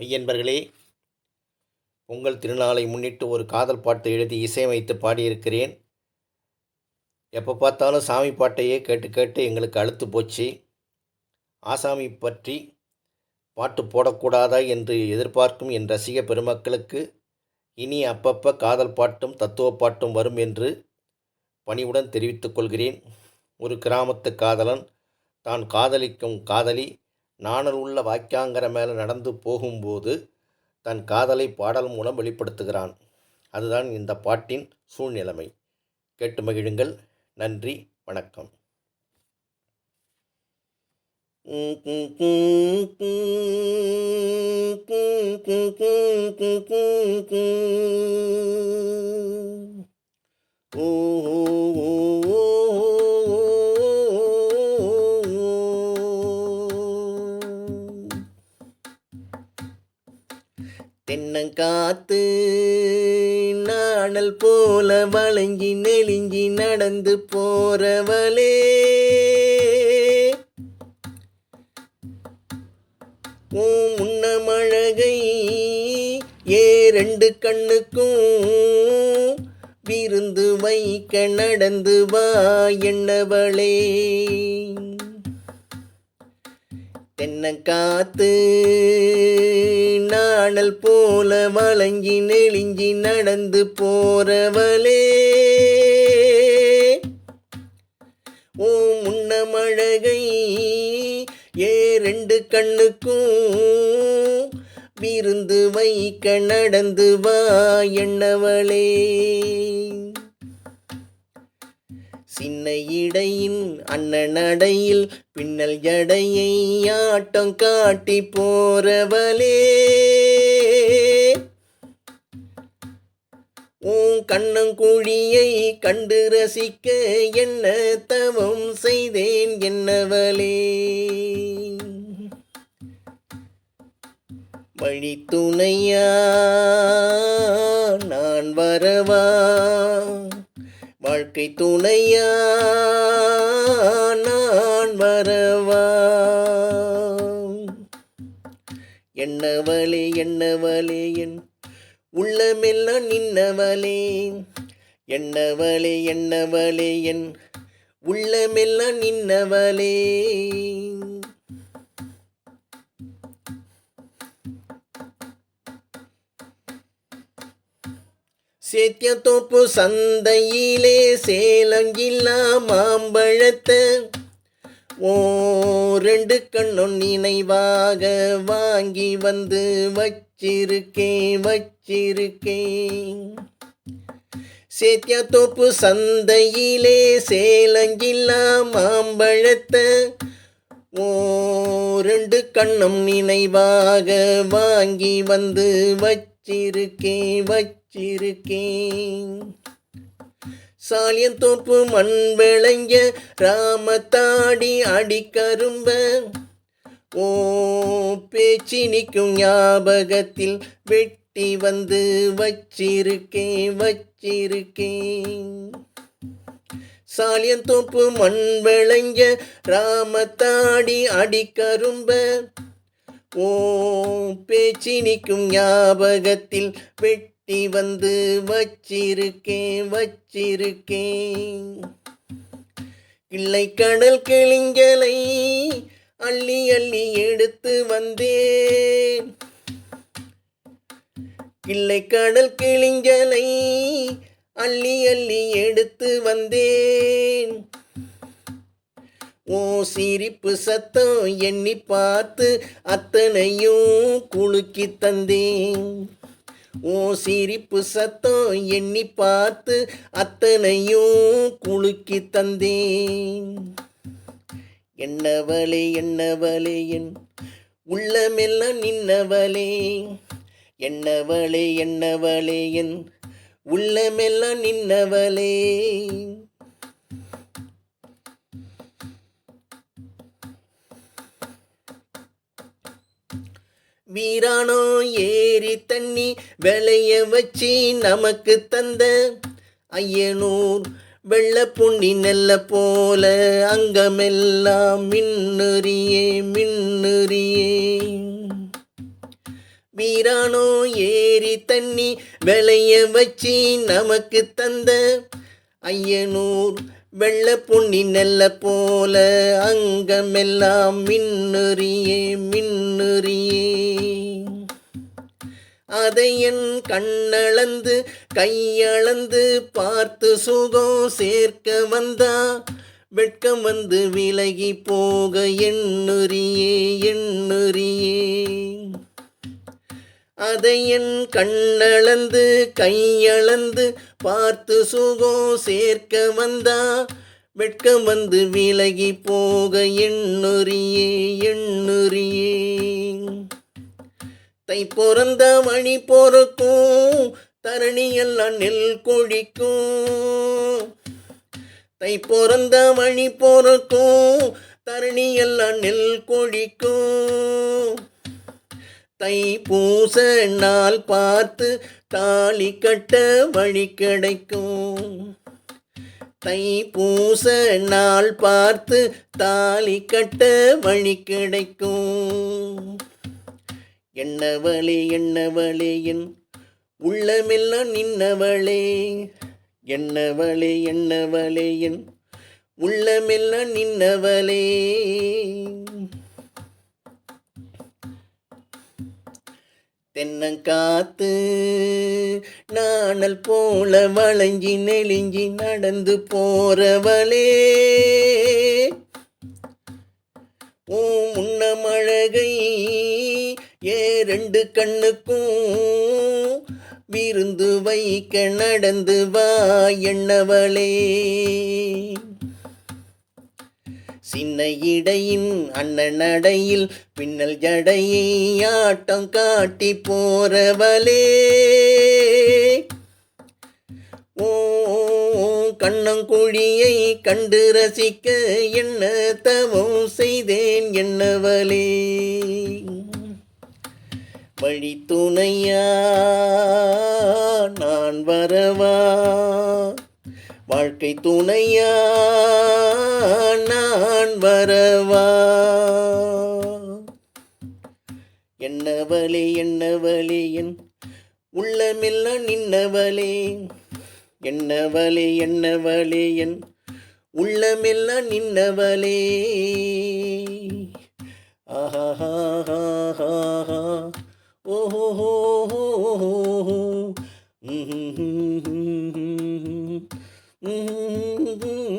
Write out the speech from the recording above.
மெய்யன்பர்களே பொங்கல் திருநாளை முன்னிட்டு ஒரு காதல் பாட்டு எழுதி இசையமைத்து பாடியிருக்கிறேன். எப்போ பார்த்தாலும் சாமி பாட்டையே கேட்டு கேட்டு எங்களுக்கு அழுத்து போச்சு. ஆசாமி பற்றி பாட்டு போடக்கூடாதா என்று எதிர்பார்க்கும் என் ரசிக பெருமக்களுக்கு இனி அப்பப்போ காதல் பாட்டும் தத்துவ பாட்டும் வரும் என்று பணிவுடன் தெரிவித்துக் கொள்கிறேன். ஒரு கிராமத்து காதலன் தான் காதலிக்கும் காதலி நாணல் உள்ள வாக்கியாங்கர மேலே நடந்து போகும்போது தன் காதலை பாடல் மூலம் வெளிப்படுத்துகிறான். அதுதான் இந்த பாட்டின் சூழ்நிலைமை. கேட்டு மகிழுங்கள். நன்றி. வணக்கம். தென்னங்காத்து நாணல் போல வளைஞ்சி நெளிஞ்சி நடந்து போறவளே. உன் முன்னமழகை ஏ ரெண்டு கண்ணுக்கும் விருந்து வைக்க நடந்து வா என்னவளே. தென்னங்காத்து நாணல் போல வளைஞ்சி நெளிஞ்சி நடந்து போறவளே. ஓ முன்னமழகை ஏ ரெண்டு கண்ணுக்கும் விருந்து வைக்க நடந்து வா என்னவளே. சின்ன இடையின் அண்ணனடையில் பின்னல் எடையை ஆட்டம் காட்டி போறவளே. உன் கண்ணங்குழியை கண்டு ரசிக்க என்ன தவம் செய்தேன் என்னவளே. வழி துணையா வாழ்க்கை துணையா? நான் வரவா? என்னவளே என்னவளே என் உள்ளமெல்லாம் நின்னவளே என்னவளே என்னவளே என் உள்ளமெல்லாம் நின்னவளே சேத்திய தோப்பு சந்தையிலே சேலங்கில்லா மாம்பழத்த ஓ ரெண்டு கண்ணும் நினைவாக வாங்கி வந்து வச்சிருக்கேன் வச்சிருக்கேன் சேத்திய தோப்பு சந்தையிலே சேலங்கில்லா மாம்பழத்த ஓ ரெண்டு கண்ணும் நினைவாக வாங்கி வந்து வச்சிருக்கேன் வச்சிருக்கேன். சாலியந்தோப்பு மண் விளைஞ்ச ராமத்தாடி அடிக்கரும்ப ஓ பேச்சு நிற்கும் ஞாபகத்தில் வெட்டி வந்து வச்சிருக்கேன் வச்சிருக்கேன். சாலியந்தோப்பு மண் விளைஞ்ச ராமத்தாடி அடிக்கரும்ப ஓ பேச்சினிக்கும் ஞாபகத்தில் வெட்டி வந்து வச்சிருக்கேன் வச்சிருக்கேன். கிள்ளை கடல் கிளிஞ்சலை அள்ளி அள்ளி எடுத்து வந்தேன். கிள்ளை கடல் கிளிஞ்சலை அள்ளி அள்ளி எடுத்து வந்தேன். ஓ சிரிப்பு சத்தம் எண்ணி பார்த்து அத்தனையும் குலுக்கி தந்தேன். ஓ சிரிப்பு சத்தம் எண்ணி பார்த்து அத்தனையும் குலுக்கி தந்தேன். என்னவளே என்னவளே என் உள்ளமெல்லாம் நின்னவளே. என்னவளே என்னவளே என் உள்ளமெல்லாம் நின்னவளே. வீரானோ ஏரி தண்ணி விளைய வச்சு நமக்கு தந்த ஐயனூர் வெள்ள புண்ணி நெல்ல போல அங்கமெல்லாம் மின்னுரியே மின்னுரியே. வீரானோ ஏரி தண்ணி விளைய வச்சு நமக்கு தந்த ஐயனூர் வெள்ள பொன்னி நெல்ல போல அங்கமெல்லாம் மின்னுரியே மின்னுரியே. அதை என் கண்ணளந்து கையளந்து பார்த்து சுகம் சேர்க்க வந்தா வெட்கம் வந்து விலகி போக எண்ணுரியே எண்ணுரியே. அதை என் கண்ணளந்து கையளந்து பார்த்து சுகம் சேர்க்க வந்தா வெட்கம் வந்து விலகி போக எண்ணுரியே எண்ணுரியே தை பிறந்த மணி பொறுக்கும் தரணி எல்லாம் நெல் கொழிக்கும். தை பிறந்த மணி பொறுக்கும் தரணி எல்லாம் நெல் கொழிக்கும். தை பூச நாள் பார்த்து தாலி கட்ட வழி கிடைக்கும். தை பூச நாள் பார்த்து தாலி கட்ட வழி கிடைக்கும். என்னவளே என்னவளே என் உள்ளமெல்லாம் நின்னவளே என்னவளே என்னவளே என் உள்ளமெல்லாம் நின்னவளே தென்னங்காத்து நாணல் போல வளைஞ்சி நெளிஞ்சி நடந்து போறவளே. ஓ முன்னமழகை ஏ ரெண்டு கண்ணுக்கும் விருந்து வைக்க நடந்து வா என்னவளே சின்ன இடையின் அண்ணன் நடையில் பின்னல் ஜடையை ஆட்டம் காட்டி போறவளே. ஓ கண்ணங்குழியை கண்டு ரசிக்க என்ன தவம் செய்தேன் என்னவளே. வழி துணையா நான் வரவா? வாழ்க்கை துணையா? நான் வரவா? என்னவளே என்னவளே என் உள்ளமெல்லாம் நின்னவளே என்னவளே என்னவளே என் உள்ளமெல்லாம் நின்னவளே ஆஹா ஓஹோ woo woo